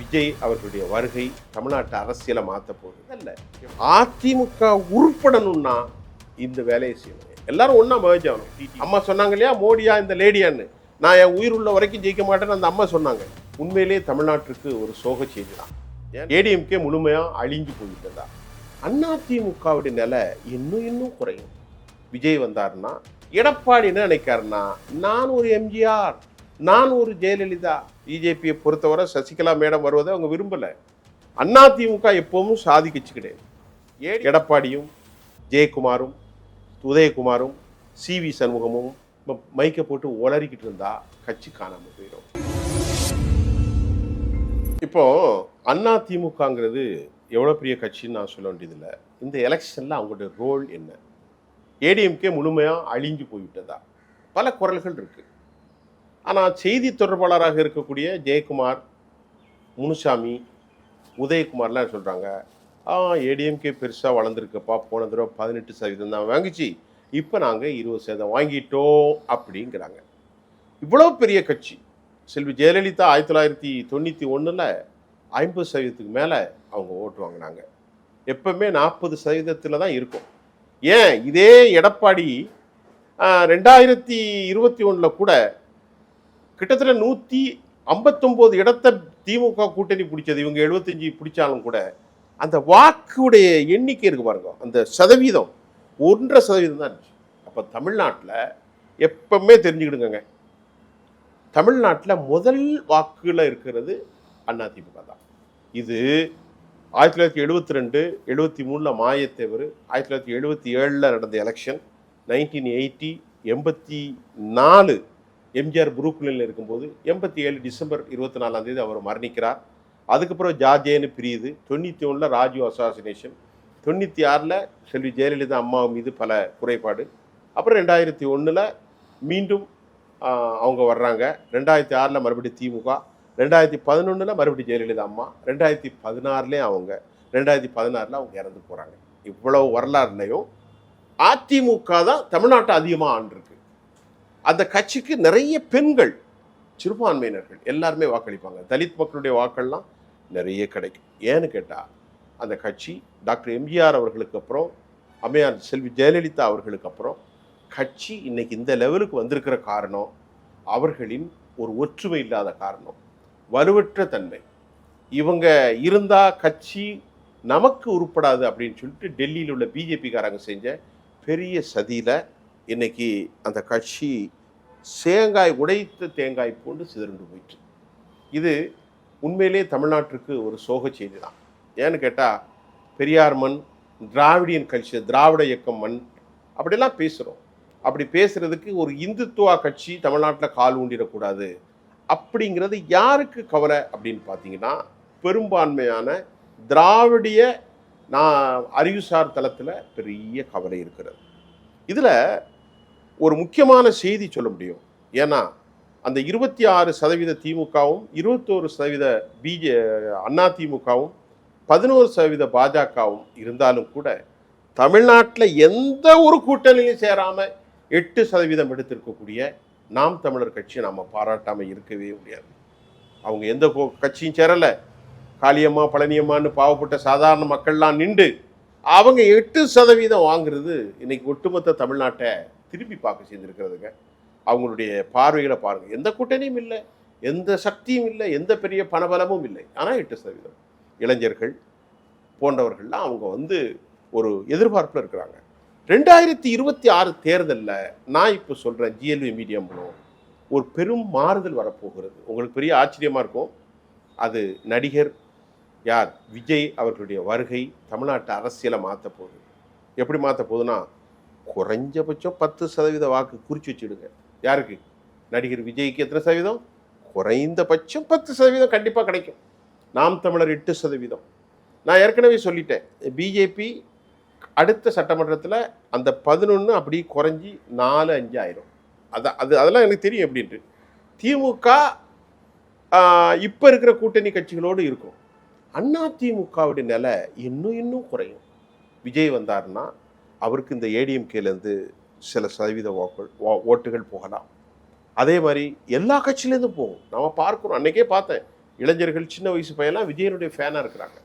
விஜய் அவர்களுடைய வருகை தமிழ்நாட்டு அரசியலை மாற்ற போகுது. அல்ல அதிமுக உருப்படணும்னா இந்த வேலையை செய்யணும். எல்லாரும் ஒன்றா மகிழ்ச்சி ஆகணும். அம்மா சொன்னாங்க இல்லையா மோடியா இந்த லேடியான்னு. நான் என் உயிர் உள்ள வரைக்கும் ஜெயிக்க மாட்டேன்னு அந்த அம்மா சொன்னாங்க. உண்மையிலேயே தமிழ்நாட்டிற்கு ஒரு சோக செய்தி தான். ஏடிஎம்கே முழுமையாக அழிஞ்சு போய்விட்டதா அதிமுகவுடைய நிலை இன்னும் இன்னும் குறையும். விஜய் வந்தாருன்னா எடப்பாடி என்ன நினைக்காருன்னா நான் ஒரு எம்ஜிஆர் நான் ஒரு ஜெயலலிதா பிஜேபியை பொறுத்தவரை சசிகலா மேடம் வருவதை அவங்க விரும்பலை. அதிமுக எப்பவும் சாதி கட்சி கிடையாது எடப்பாடியும் ஜெயக்குமாரும் உதயகுமாரும் சி வி சண்முகமும் மைக்கை போட்டு உளறிக்கிட்டு இருந்தா கட்சி காணாம போயிடும். இப்போ அண்ணா திமுகங்கிறது எவ்வளோ பெரிய கட்சின்னு நான் சொல்ல வேண்டியதில்லை. இந்த எலெக்ஷனில் அவங்களுடைய ரோல் என்ன? ஏடிஎம்கே முழுமையாக அழிஞ்சு போய்விட்டதா? பல குரல்கள் இருக்கு. ஆனால் செய்தி தொடர்பாளராக இருக்கக்கூடிய ஜெயக்குமார் முனுசாமி உதயகுமார்லாம் சொல்கிறாங்க ஆ ஏடிஎம்கே பெருசாக வளர்ந்துருக்குப்பா போன தடவை பதினெட்டு சதவீதம் தான் வாங்கிச்சு இப்போ நாங்கள் இருபது சதவீதம் வாங்கிட்டோம் அப்படிங்கிறாங்க. இவ்வளோ பெரிய கட்சி. செல்வி ஜெயலலிதா ஆயிரத்தி தொள்ளாயிரத்தி தொண்ணூற்றி ஒன்றில் ஐம்பது சதவீதத்துக்கு மேலே அவங்க ஓட்டு வாங்கினாங்க. எப்பவுமே நாற்பது சதவீதத்தில் தான் இருக்கும். ஏன்? இதே எடப்பாடி ரெண்டாயிரத்தி இருபத்தி ஒன்றில் கூட கிட்டத்தட்ட நூற்றி ஐம்பத்தொம்போது இடத்த திமுக கூட்டணி பிடிச்சது. இவங்க எழுபத்தஞ்சி பிடிச்சாலும் கூட அந்த வாக்குடைய எண்ணிக்கை இருக்கு பாருங்க. அந்த சதவீதம் ஒன்றரை சதவீதம் தான் இருந்துச்சு. அப்போ தமிழ்நாட்டில் எப்பவுமே தெரிஞ்சுக்கிடுங்க தமிழ்நாட்டில் முதல் வாக்குல இருக்கிறது அதிமுக தான். இது ஆயிரத்தி தொள்ளாயிரத்தி எழுபத்தி ரெண்டு எழுபத்தி மூணில் மாயத்தேவர் ஆயிரத்தி தொள்ளாயிரத்தி எழுபத்தி ஏழில் நடந்த எலெக்ஷன் நைன்டீன் எயிட்டி எண்பத்தி நாலு எம்ஜிஆர் புரூக்லினில் இருக்கும்போது எண்பத்தி ஏழு டிசம்பர் இருபத்தி நாலாம் தேதி அவர் மரணிக்கிறார். அதுக்கப்புறம் ஜாஜேன்னு பிரியுது. தொண்ணூற்றி ஒன்றில் ராஜீவ் அசாசினேஷன் தொண்ணூற்றி ஆறில் செல்வி ஜெயலலிதா அம்மா மீது பல குறைபாடு. அப்புறம் ரெண்டாயிரத்தி ஒன்றில் மீண்டும் அவங்க வர்றாங்க. ரெண்டாயிரத்தி ஆறில் மறுபடியும் திமுக. ரெண்டாயிரத்தி பதினொன்றில் மறுபடியும் ஜெயலலிதா அம்மா. ரெண்டாயிரத்தி பதினாறுலேயும் அவங்க. ரெண்டாயிரத்தி பதினாறில் அவங்க இறந்து போகிறாங்க இவ்வளவு வரலாறுலையும் அதிமுக தான் தமிழ்நாட்டை அதிகமாக ஆண்டிருக்கு. அந்த கட்சிக்கு நிறைய பெண்கள் சிறுபான்மையினர்கள் எல்லாருமே வாக்களிப்பாங்க. தலித் மக்களுடைய வாக்கள்லாம் நிறைய கிடைக்கும். ஏன்னு கேட்டால் அந்த கட்சி டாக்டர் எம்ஜிஆர் அவர்களுக்கு அப்புறம் அம்மையார் செல்வி ஜெயலலிதா அவர்களுக்கு அப்புறம் கட்சி இன்னைக்கு இந்த லெவலுக்கு வந்திருக்கிற காரணம் அவர்களின் ஒரு ஒற்றுமை இல்லாத காரணம். வலுவற்ற தன்மை. இவங்க இருந்தால் கட்சி நமக்கு உருப்படாது அப்படின்னு சொல்லிட்டு டெல்லியில் உள்ள பிஜேபிக்காரங்க செஞ்ச பெரிய சதியில் இன்னைக்கு அந்த கட்சி சேங்காய் உடைத்த தேங்காய் போன்று சிதறண்டு போயிட்டு இது உண்மையிலே தமிழ்நாட்டிற்கு ஒரு சோக செய்தி தான் ஏன்னு கேட்டால் பெரியார் மண் திராவிடியன் கட்சி திராவிட இயக்கம் மண் அப்படிலாம் பேசுகிறோம் அப்படி பேசுகிறதுக்கு ஒரு இந்துத்துவா கட்சி தமிழ்நாட்டில் கால் ஊண்டிடக்கூடாது. அப்படிங்கிறது யாருக்கு கவலை அப்படின்னு பார்த்தீங்கன்னா பெரும்பான்மையான திராவிடிய நான் அறிவுசார் தளத்தில் பெரிய கவலை இருக்கிறது. இதில் ஒரு முக்கியமான செய்தி சொல்ல முடியும். ஏன்னா அந்த இருபத்தி ஆறு சதவீத திமுகவும் இருபத்தோரு சதவீத பிஜே அண்ணா திமுகவும் பதினோரு சதவீத பாஜகவும் இருந்தாலும் கூட தமிழ்நாட்டில் எந்த ஒரு கூட்டணியிலும் சேராமல் எட்டு சதவீதம் எடுத்திருக்கக்கூடிய நாம் தமிழர் கட்சியை நம்ம பாராட்டாமல் இருக்கவே முடியாது. அவங்க எந்த கட்சியும் சேரலை. காளியம்மா பழனியம்மான்னு பாவப்பட்ட சாதாரண மக்கள்லாம் நின்று அவங்க எட்டு சதவீதம் வாங்குறது இன்னைக்கு ஒட்டுமொத்த தமிழ்நாட்டை திரும்பி பார்க்க செய்திருக்கிறதுங்க. அவங்களுடைய பார்வைகளை பாருங்கள் எந்த கூட்டணியும் இல்லை. எந்த சக்தியும் இல்லை. எந்த பெரிய பணபலமும் இல்லை. ஆனால் எட்டு சதவீதம். இளைஞர்கள் போன்றவர்கள்லாம் அவங்க வந்து ஒரு எதிர்பார்ப்பில் இருக்கிறாங்க. ரெண்டாயிரத்தி இருபத்தி ஆறு தேர்தலில் நான் இப்போ சொல்கிறேன் ஜிஎல்வி மீடியா மூலம் ஒரு பெரும் மாறுதல் வரப்போகிறது. உங்களுக்கு பெரிய ஆச்சரியமாக இருக்கும். அது நடிகர் யார்? விஜய் அவர்களுடைய வருகை தமிழ்நாட்டு அரசியலை மாற்ற போகுது. எப்படி மாற்ற போகுதுன்னா குறைஞ்சபட்சம் பத்து சதவீத வாக்கு குறித்து வச்சுடுங்க. யாருக்கு? நடிகர் விஜய்க்கு எத்தனை சதவீதம்? குறைந்தபட்சம் பத்து சதவீதம் கண்டிப்பாக கிடைக்கும். நாம் தமிழர் எட்டு சதவீதம். நான் ஏற்கனவே சொல்லிட்டேன். பிஜேபி அடுத்த சட்டமன்றத்தில் அந்த பதினொன்று அப்படி குறைஞ்சி நாலு அஞ்சு ஆயிரும் அதான் அது அதெல்லாம் எனக்கு தெரியும் எப்படின்ட்டு. திமுக இப்போ இருக்கிற கூட்டணி கட்சிகளோடு இருக்கும். அண்ணா திமுகவுடைய நிலை இன்னும் இன்னும் குறையும். விஜய் வந்தாருன்னா அவருக்கு இந்த ஏடிஎம்கேலேருந்து சில சதவீத வாக்குகள் ஓட்டுகள் போகலாம். அதே மாதிரி எல்லா கட்சியிலேருந்தும் போகும். நம்ம பார்க்குறோம். அன்னைக்கே பார்த்தேன். இளைஞர்கள் சின்ன வயசு பையெல்லாம் விஜயனுடைய ஃபேனாக இருக்கிறாங்க.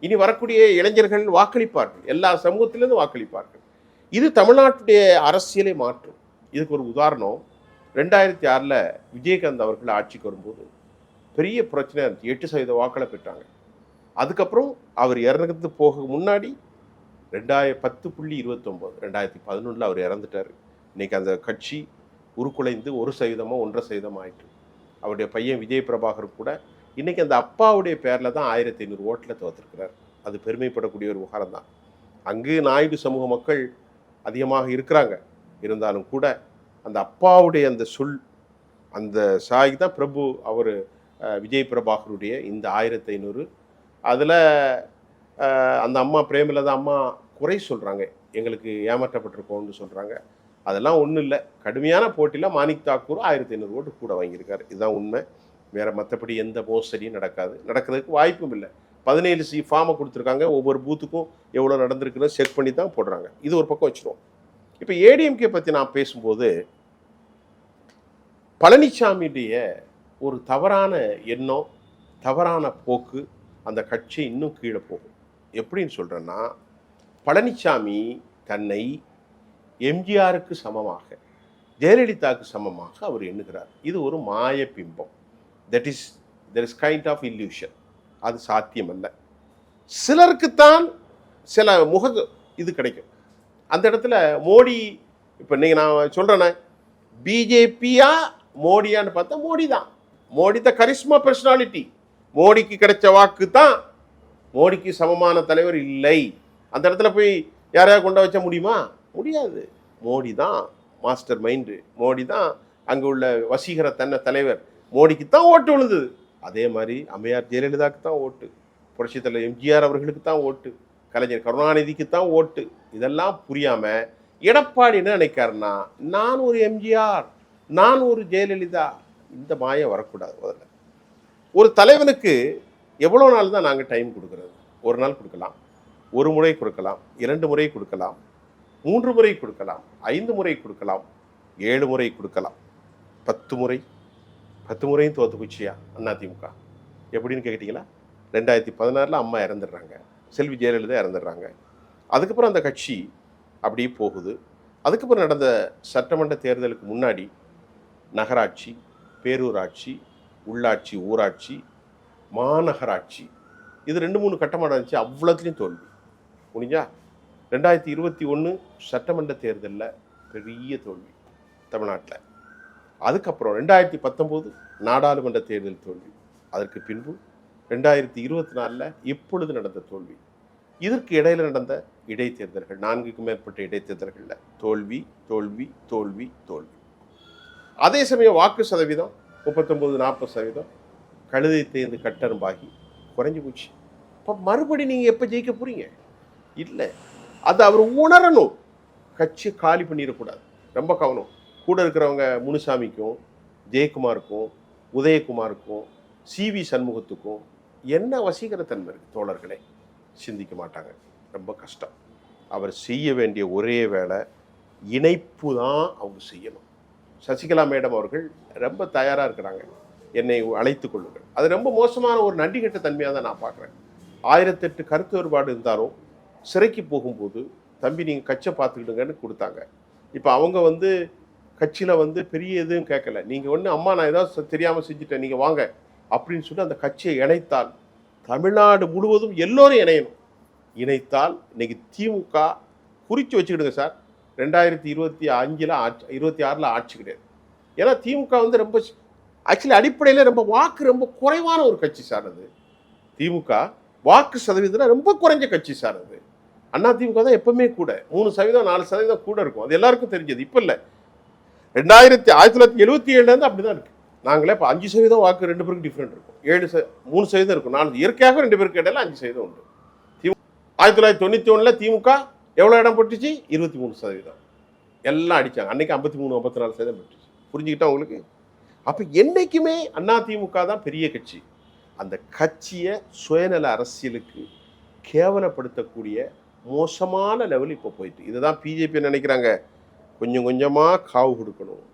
இனி வரக்கூடிய இளைஞர்கள் வாக்களிப்பார்கள். எல்லா சமூகத்திலேருந்து வாக்களிப்பார்கள். இது தமிழ்நாட்டுடைய அரசியலை மாற்றும். இதுக்கு ஒரு உதாரணம். ரெண்டாயிரத்தி ஆறில் விஜயகாந்த் அவர்கள் ஆட்சிக்கு வரும்போது பெரிய பிரச்சனை. இருந்துச்சு எட்டு சதவீத வாக்களை பெற்றாங்க. அதுக்கப்புறம் அவர் இறந்துக்கு போக முன்னாடி ரெண்டாயிர பத்து புள்ளி இருபத்தொம்போது ரெண்டாயிரத்தி பதினொன்றில் அவர் இறந்துட்டார். இன்றைக்கி அந்த கட்சி உருக்குலைந்து ஒரு சதவீதமோ ஒன்றரை சதவீதம் ஆயிட்டு அவருடைய பையன் விஜய் பிரபாகர் கூட இன்றைக்கி அந்த அப்பாவுடைய பேரில் தான் ஆயிரத்தி ஐநூறு ஓட்டில் தோற்றுருக்கிறார் அது பெருமைப்படக்கூடிய ஒரு விவகாரம் தான். அங்கு நாயுடு சமூக மக்கள் அதிகமாக இருக்கிறாங்க. இருந்தாலும் கூட அந்த அப்பாவுடைய அந்த சொல் அந்த சாய் தான் பிரபு அவர் விஜய் பிரபாகருடைய இந்த ஆயிரத்தி ஐநூறு. அதில் அந்த அம்மா பிரேமலதா அம்மா குறை சொல்கிறாங்க எங்களுக்கு ஏமாற்றப்பட்டிருக்கோம்னு சொல்கிறாங்க அதெல்லாம் ஒன்றும் இல்லை. கடுமையான போட்டியில் மாணிக் தாக்கூர் ஆயிரத்தி ஐநூறு ஓட்டு கூட வாங்கியிருக்காரு. இதுதான் உண்மை. வேறு மற்றபடி எந்த மோசடியும் நடக்காது. நடக்கிறதுக்கு வாய்ப்பும் இல்லை. பதினேழு சி ஃபார்மை கொடுத்துருக்காங்க. ஒவ்வொரு பூத்துக்கும் எவ்வளோ நடந்திருக்குன்னு செக் பண்ணி தான் போடுறாங்க. இது ஒரு பக்கம் வச்சுருவோம். இப்போ ஏடிஎம்கே பற்றி நான் பேசும்போது பழனிசாமியுடைய ஒரு தவறான எண்ணம் தவறான போக்கு அந்த கட்சி இன்னும் கீழே போகும். எப்படின்னு சொல்கிறேன்னா பழனிசாமி தன்னை எம்ஜிஆருக்கு சமமாக ஜெயலலிதாவுக்கு சமமாக அவர் எண்ணுகிறார். இது ஒரு மாய பிம்பம். That is there is kind of illusion அது சாத்தியமல்ல. சிலருக்குத்தான் சில முக இது கிடைக்கும். அந்த இடத்துல மோடி இப்போ நீங்கள் நான் சொல்கிறேன்னே பிஜேபியா மோடியான்னு பார்த்தா மோடி தான் மோடி த கரிஸ்மா பர்சனாலிட்டி மோடிக்கு கிடைச்ச வாக்கு தான் மோடிக்கு சமமான தலைவர் இல்லை. அந்த இடத்துல போய் யாரையாவது கொண்டு வச்ச முடியுமா? முடியாது. மோடி தான் மாஸ்டர் மைண்டு. மோடி தான் அங்கே உள்ள வசீகர தன்ன தலைவர். மோடிக்கு தான் ஓட்டு விழுந்தது. அதே மாதிரி அம்மையார் ஜெயலலிதாவுக்கு தான் ஓட்டு. புரட்சித் தலைவர் எம்ஜிஆர் அவர்களுக்கு தான் ஓட்டு. கலைஞர் கருணாநிதிக்கு தான் ஓட்டு. இதெல்லாம் புரியாமல் எடப்பாடி என்ன நினைக்காருன்னா நான் ஒரு எம்ஜிஆர் நான் ஒரு ஜெயலலிதா இந்த மாயம் வரக்கூடாது முதல்ல. ஒரு தலைவனுக்கு எவ்வளோ நாள் தான் நாங்கள் டைம் கொடுக்குறது? ஒரு நாள் கொடுக்கலாம். ஒரு முறை கொடுக்கலாம். இரண்டு முறை கொடுக்கலாம். மூன்று முறை கொடுக்கலாம். ஐந்து முறை கொடுக்கலாம். ஏழு முறை கொடுக்கலாம். பத்து முறை. பத்து முறையும் தோத்து போச்சியா அதிமுக எப்படின்னு கேட்டிங்கன்னா ரெண்டாயிரத்தி பதினாறில் அம்மா இறந்துடுறாங்க. செல்வி ஜெயலலிதா இறந்துடுறாங்க. அதுக்கப்புறம் அந்த கட்சி அப்படியே போகுது. அதுக்கப்புறம் நடந்த சட்டமன்ற தேர்தலுக்கு முன்னாடி நகராட்சி பேரூராட்சி உள்ளாட்சி ஊராட்சி மாநகராட்சி. இது ரெண்டு மூணு கட்டமாக இருந்துச்சு. அவ்வளோத்துலேயும் தோல்வி. முடிஞ்சா ரெண்டாயிரத்தி இருபத்தி ஒன்று சட்டமன்ற தேர்தலில் பெரிய தோல்வி தமிழ்நாட்டில். அதுக்கப்புறம் ரெண்டாயிரத்தி பத்தொம்போது நாடாளுமன்ற தேர்தல் தோல்வி. அதற்கு பின்பு ரெண்டாயிரத்தி இருபத்தி நாலில் இப்பொழுது நடந்த தோல்வி. இதற்கு இடையில் நடந்த இடைத்தேர்தல்கள் நான்குக்கும் மேற்பட்ட இடைத்தேர்தல்களில் தோல்வி தோல்வி தோல்வி தோல்வி. அதே சமயம் வாக்கு சதவீதம் முப்பத்தொம்போது நாற்பது சதவீதம். கழுதை தேர்ந்து கட்டரும்பாகி குறைஞ்சி போச்சு. இப்போ மறுபடி நீங்கள் எப்போ ஜெயிக்க போகிறீங்க இல்லை. அது அவர் உணரணும். கட்சி காலி பண்ணிடக்கூடாது ரொம்ப கவனம். கூட இருக்கிறவங்க முனுசாமிக்கும் ஜெயக்குமாருக்கும் உதயகுமாருக்கும் சிவி சண்முகத்துக்கும் என்ன வசீகரத்தன்மை இருக்குது தோழர்களே? சிந்திக்க மாட்டாங்க. ரொம்ப கஷ்டம். அவர் செய்ய வேண்டிய ஒரே வேலை இணைப்பு தான் அவங்க செய்யணும். சசிகலா மேடம் அவர்கள் ரொம்ப தயாராக இருக்கிறாங்க. என்னை அழைத்து கொள்ளுங்கள். அது ரொம்ப மோசமான ஒரு நன்றி கெட்ட தன்மையாக தான் நான் பார்க்குறேன். ஆயிரத்தெட்டு கருத்து வேறுபாடு இருந்தாலும் சிறைக்கு போகும்போது தம்பி நீங்கள் கட்சியை பார்த்துக்கிடுங்கன்னு கொடுத்தாங்க. இப்போ அவங்க வந்து கட்சியில் வந்து பெரிய எதுவும் கேட்கல. நீங்கள் ஒன்று அம்மா நான் ஏதாவது தெரியாமல் செஞ்சுட்டேன் நீங்கள் வாங்க. அப்படின்னு சொல்லி அந்த கட்சியை இணைத்தால் தமிழ்நாடு முழுவதும் எல்லோரும் இணையணும். இணைத்தால் இன்னைக்கு திமுக குறித்து வச்சுக்கிடுங்க சார். ரெண்டாயிரத்தி இருபத்தி அஞ்சில் ஆட்சி இருபத்தி ஆறில் ஆட்சி கிடையாது. ஏன்னா திமுக வந்து ரொம்ப ஆக்சுவலி அடிப்படையில் ரொம்ப வாக்கு ரொம்ப குறைவான ஒரு கட்சி சார் அது. திமுக வாக்கு சதவீதத்தில் ரொம்ப குறைஞ்ச கட்சி சார் அது. அண்ணா திமுக தான் எப்பவுமே கூட. மூணு சதவீதம் நாலு சதவீதம் கூட இருக்கும். அது எல்லாருக்கும் தெரிஞ்சது. இப்போ இல்லை. ரெண்டாயிரத்தி ஆயிரத்தி தொள்ளாயிரத்தி எழுபத்தி ஏழுலேருந்து அப்படி தான் இருக்குது நாங்களே இப்போ அஞ்சு சதவீதம் வாக்கு ரெண்டு பேருக்கு டிஃப்ரெண்ட் இருக்கும். ஏழு ச மூணு சதவீதம் இருக்கும். நாலு இயற்கையாக ரெண்டு பேருக்கு இடையில அஞ்சு சதவீதம் உண்டு. திமுக ஆயிரத்தி தொள்ளாயிரத்தி தொண்ணூற்றி ஒன்றில் திமுக எவ்வளோ இடம் போட்டுச்சு? இருபத்தி மூணு சதவீதம். எல்லாம் அடிச்சாங்க. அன்றைக்கி ஐம்பத்தி மூணு ஐம்பத்தி நாலு சதவீதம் போட்டுச்சு. புரிஞ்சுக்கிட்டா உங்களுக்கு? அப்போ என்றைக்குமே அண்ணா திமுக தான் பெரிய கட்சி. அந்த கட்சியை சுயநல அரசியலுக்கு கேவலப்படுத்தக்கூடிய மோசமான லெவல் இப்போ போயிட்டு. இதுதான் பிஜேபி நினைக்கிறாங்க. கொஞ்சம் கொஞ்சமாக காவு கொடுக்கணும்.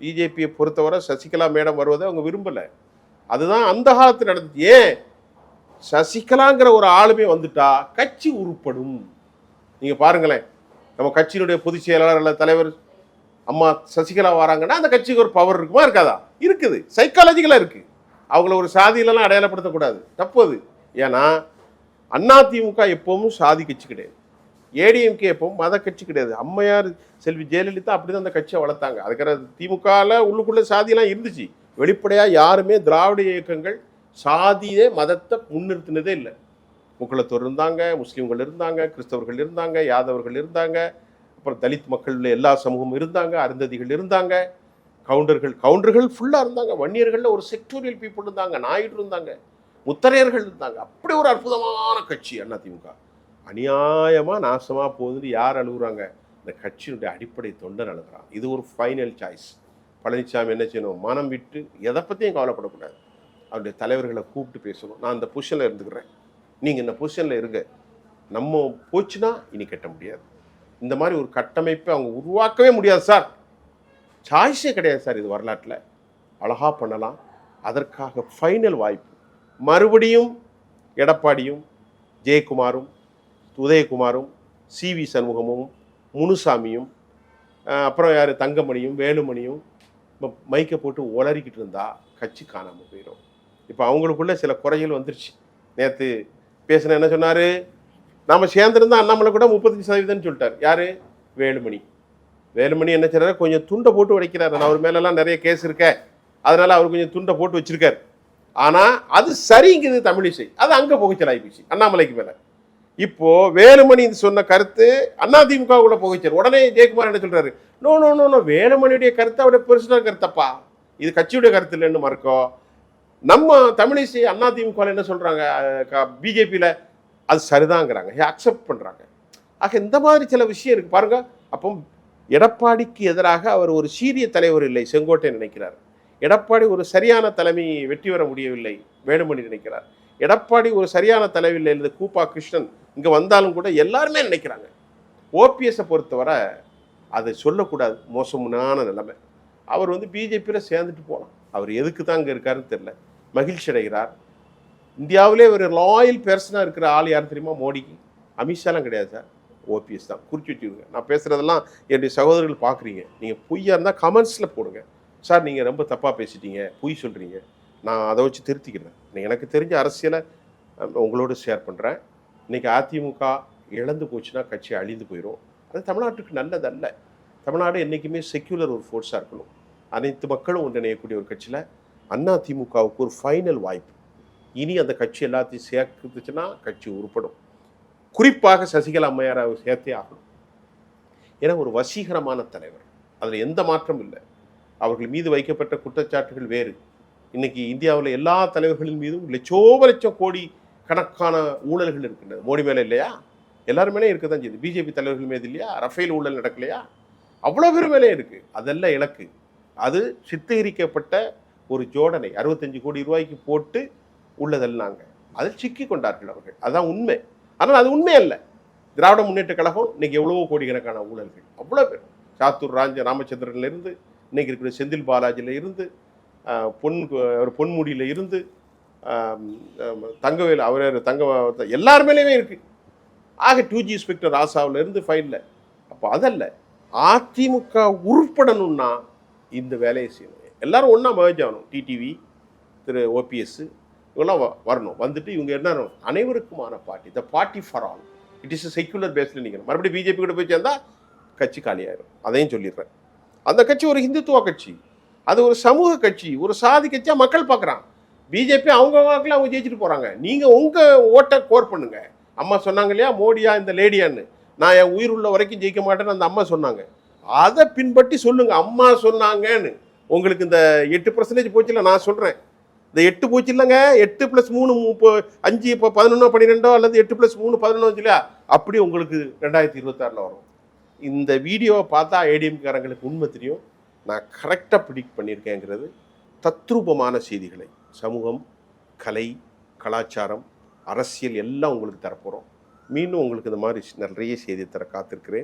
பிஜேபியை பொறுத்தவரை சசிகலா மேடம் வருவதை அவங்க விரும்பலை. அதுதான் அந்த காலத்தில் நடந்தது ஏன்? சசிகலாங்கிற ஒரு ஆளுமே வந்துட்டா கட்சி உருப்படும். நீங்கள் பாருங்களேன். நம்ம கட்சியினுடைய பொதுச் செயலாளர் அல்லது தலைவர் அம்மா சசிகலா வராங்கன்னா அந்த கட்சிக்கு ஒரு பவர் இருக்குமா இருக்காதா? இருக்குது. சைக்காலஜிக்கலாக இருக்குது அவங்கள ஒரு சாதியிலலாம் அடையாளப்படுத்தக்கூடாது. தப்பு அது. ஏன்னா அதிமுக எப்பவும் சாதி கட்சி கிடையாது. ஏடிஎம்கே எப்பவும் மத கட்சி கிடையாது. அம்மையார் செல்வி ஜெயலலிதா அப்படிதான் அந்த கட்சியை வளர்த்தாங்க. அதுக்கிற திமுகவில் உள்ளுக்குள்ளே சாதியெல்லாம் இருந்துச்சு. வெளிப்படையாக யாருமே திராவிட இயக்கங்கள் சாதியே மதத்தை முன்னிறுத்தினதே இல்லை. முக்களத்தோர் இருந்தாங்க முஸ்லீம்கள் இருந்தாங்க கிறிஸ்தவர்கள் இருந்தாங்க யாதவர்கள் இருந்தாங்க. அப்புறம் தலித் மக்கள் எல்லா சமூகமும் இருந்தாங்க அருந்ததிகள் இருந்தாங்க கவுண்டர்கள் கவுண்டர்கள் ஃபுல்லாக இருந்தாங்க. வன்னியர்களில் ஒரு செக்டோரியல் பீப்புள் இருந்தாங்க நாயுடு இருந்தாங்க முத்தரையர்கள் இருந்தாங்க. அப்படி ஒரு அற்புதமான கட்சி அதிமுக. அநியாயமாக நாசமாக போகுதுன்னு யார் அழுகுறாங்க? இந்த கட்சியினுடைய அடிப்படை தொண்டர் அழுகிறான் இது ஒரு ஃபைனல் சாய்ஸ் பழனிசாமி என்ன செய்யணும்? மனம் விட்டு எதை பற்றியும் கவலைப்படக்கூடாது. அவருடைய தலைவர்களை கூப்பிட்டு பேசணும். நான் அந்த பொசிஷனில் இருந்துக்கிறேன். நீங்கள் இந்த பொசிஷனில் இருங்க. நம்ம போச்சுன்னா இனி கட்ட முடியாது. இந்த மாதிரி ஒரு கட்டமைப்பை அவங்க உருவாக்கவே முடியாது சார். சாய்ஸே கிடையாது சார் இது வரலாற்றில். அழகாக பண்ணலாம். அதற்காக ஃபைனல் வாய்ப்பு. மறுபடியும் எடப்பாடியும் ஜெயக்குமாரும் உதயகுமாரும் சி வி சண்முகமும் முனுசாமியும் அப்புறம் யார் தங்கமணியும் வேலுமணியும் இப்போ மைக்கை போட்டு உளறிக்கிட்டு இருந்தால் கட்சி காணாமல் போயிடும் இப்போ அவங்களுக்குள்ள சில குறைகள் வந்துருச்சு. நேற்று பேசின என்ன சொன்னார்? நாம் சேர்ந்துருந்தா அண்ணாமலை கூட முப்பத்தஞ்சு சதவீதம்னு சொல்லிட்டார். யார்? வேலுமணி. வேலுமணி என்ன செய்றாரு? கொஞ்சம் துண்டை போட்டு உடைக்கிறார். நான் அவர் மேலெல்லாம் நிறைய கேஸ் இருக்க அதனால் அவர் கொஞ்சம் துண்டை போட்டு வச்சுருக்கார். ஆனால் அது சரிங்குது தமிழிசை அது அங்கே புகைச்சல் போச்சு அண்ணாமலைக்கு மேலே. இப்போ வேலுமணி சொன்ன கருத்து அதிமுக கூட புகைச்சல். உடனே ஜெயக்குமார் என்ன சொல்றாரு? No no no no. வேலுமணியுடைய கருத்து அவருடைய பர்சனல் கருத்தப்பா. இது கட்சியுடைய கருத்து இல்லைன்னு மறக்கோ. நம்ம தமிழிசை அதிமுக என்ன சொல்றாங்க? பிஜேபியில் அது சரிதாங்கிறாங்க. அக்செப்ட் பண்ணுறாங்க ஆக இந்த மாதிரி சில விஷயம் இருக்குது பாருங்கள் அப்போ எடப்பாடிக்கு எதிராக அவர் ஒரு சீரிய தலைவர் இல்லை செங்கோட்டை நினைக்கிறார். எடப்பாடி ஒரு சரியான தலைமை வெற்றி பெற முடியவில்லை வேலுமணி நினைக்கிறார். எடப்பாடி ஒரு சரியான தலைவர் இல்லை இந்த கூப்பா கிருஷ்ணன் இங்கே வந்தாலும் கூட எல்லாருமே நினைக்கிறாங்க. ஓபிஎஸ்ஸை பொறுத்தவரை அதை சொல்லக்கூடாது. மோசமான நிலைமை. அவர் வந்து பிஜேபியில் சேர்ந்துட்டு போகலாம் அவர் எதுக்கு தான் அங்கே இருக்காருன்னு தெரில மகிழ்ச்சி அடைகிறார் இந்தியாவிலே ஒரு லாயல் பர்சனாக இருக்கிற ஆள் யார் தெரியுமா? மோடிக்கு. அமித்ஷாலாம் கிடையாது சார். ஓபிஎஸ் தான். குறிச்சு வச்சுருங்க நான் பேசுகிறதெல்லாம் என்னுடைய சகோதரர்கள் பார்க்குறீங்க. நீங்கள் பொய்யா இருந்தால் கமெண்ட்ஸில் போடுங்க. சார் நீங்கள் ரொம்ப தப்பாக பேசிட்டீங்க. பொய் சொல்கிறீங்க நான் அதை வச்சு திருத்திக்கிறேன். எனக்கு தெரிஞ்ச அரசியலை உங்களோட ஷேர் பண்ணுறேன் இன்றைக்கி அதிமுக இழந்து போச்சுன்னா கட்சி அழிந்து போயிடும் அது தமிழ்நாட்டுக்கு நல்லதல்ல தமிழ்நாடு என்றைக்குமே செக்யூலர் ஒரு ஃபோர்ஸாக இருக்கணும். அனைத்து மக்களும் ஒன்றிணையக்கூடிய ஒரு கட்சியில் அண்ணா திமுகவுக்கு ஒரு ஃபைனல் வாய்ப்பு. இனி அந்த கட்சி எல்லாத்தையும் சேர்த்துச்சுன்னா கட்சி உருப்படும். குறிப்பாக சசிகலா அம்மையாரை அவர் சேர்த்தே ஆகணும். ஏன்னா ஒரு வசீகரமான தலைவர். அதில் எந்த மாற்றமும் இல்லை. அவர்கள் மீது வைக்கப்பட்ட குற்றச்சாட்டுகள் வேறு. இன்னைக்கு இந்தியாவில் எல்லா தலைவர்களின் மீதும் லட்சோப லட்சம் கோடி கணக்கான ஊழல்கள் இருக்கின்றது. மோடி மேலே இல்லையா? எல்லாரும் மேலே இருக்க தான் செய்யுது. பிஜேபி தலைவர்கள் மீது இல்லையா? ரஃபேல் ஊழல் நடக்கலையா? அவ்வளோ பேர் மேலே இருக்குது அதெல்லாம் இலக்கு. அது சித்தரிக்கப்பட்ட ஒரு ஜோடனை அறுபத்தஞ்சு கோடி ரூபாய்க்கு போட்டு உள்ளதெல்லாங்க. அதில் சிக்கி கொண்டார்கள் அவர்கள். அதுதான் உண்மை. ஆனால் அது உண்மை அல்ல திராவிட முன்னேற்ற கழகம் இன்னைக்கு எவ்வளவோ கோடிக்கணக்கான ஊழல்கள். அவ்வளோ பேர். சாத்தூர் ராஜ ராமச்சந்திரன்ல இருந்து இன்னைக்கு இருக்கிற செந்தில் பாலாஜியில் இருந்து பொன் அவர் பொன்முடியில் இருந்து தங்கவேல் அவர் தங்க எல்லார் மேலேயுமே ஆக டூ ஜி இன்ஸ்பெக்டர் ராசாவில் இருந்து ஃபைலில் அப்போ அதல்ல. அதிமுக உருப்படணும்னா இந்த வேலையை செய்யணும். எல்லாரும் ஒன்றா merge ஆகணும். டிடிவி திரு ஓபிஎஸ்ஸு இவங்கெல்லாம் வ- வரணும். வந்துட்டு இவங்க என்ன அனைவருக்குமான party the party for all it is secular பேஸில் நிற்கணும் மறுபடியும் பிஜேபி கூட போய் சேர்ந்தால் கட்சி காலியாயிரும். அதையும் சொல்லிடுறேன். அந்த கட்சி ஒரு ஹிந்துத்துவ கட்சி. அது ஒரு சமூக கட்சி. ஒரு சாதி கட்சியாக மக்கள் பார்க்குறான் பிஜேபி அவங்க வாக்கில் அவங்க ஜெயிச்சுட்டு போகிறாங்க நீங்கள் உங்கள் ஓட்டை கோர் பண்ணுங்க. அம்மா சொன்னாங்க இல்லையா மோடியா இந்த லேடியான்னு. நான் என் உயிர் உள்ள வரைக்கும் ஜெயிக்க மாட்டேன்னு அந்த அம்மா சொன்னாங்க. அதை பின்பற்றி சொல்லுங்கள் அம்மா சொன்னாங்கன்னு. உங்களுக்கு இந்த எட்டு பர்சன்டேஜ் போச்சுல நான் சொல்கிறேன் இந்த எட்டு போச்சு இல்லைங்க. எட்டு ப்ளஸ் மூணு இப்போ அஞ்சு இப்போ பதினொன்றோ பன்னிரெண்டோ அல்லது எட்டு ப்ளஸ் மூணு பதினொன்று இல்லையா அப்படி உங்களுக்கு ரெண்டாயிரத்தி இருபத்தாறில் வரும். இந்த வீடியோவை பார்த்தா ஏடிஎம்காரங்களுக்கு உண்மை தெரியும். நான் கரெக்டாக ப்ரிடிக்ட் பண்ணியிருக்கேங்கிறது தத்ரூபமான செய்திகளை. சமூகம் கலை கலாச்சாரம் அரசியல் எல்லாம் உங்களுக்கு தரப்போகிறோம் மீண்டும் உங்களுக்கு இந்த மாதிரி நிறைய செய்தி தர காத்திருக்கிறேன்.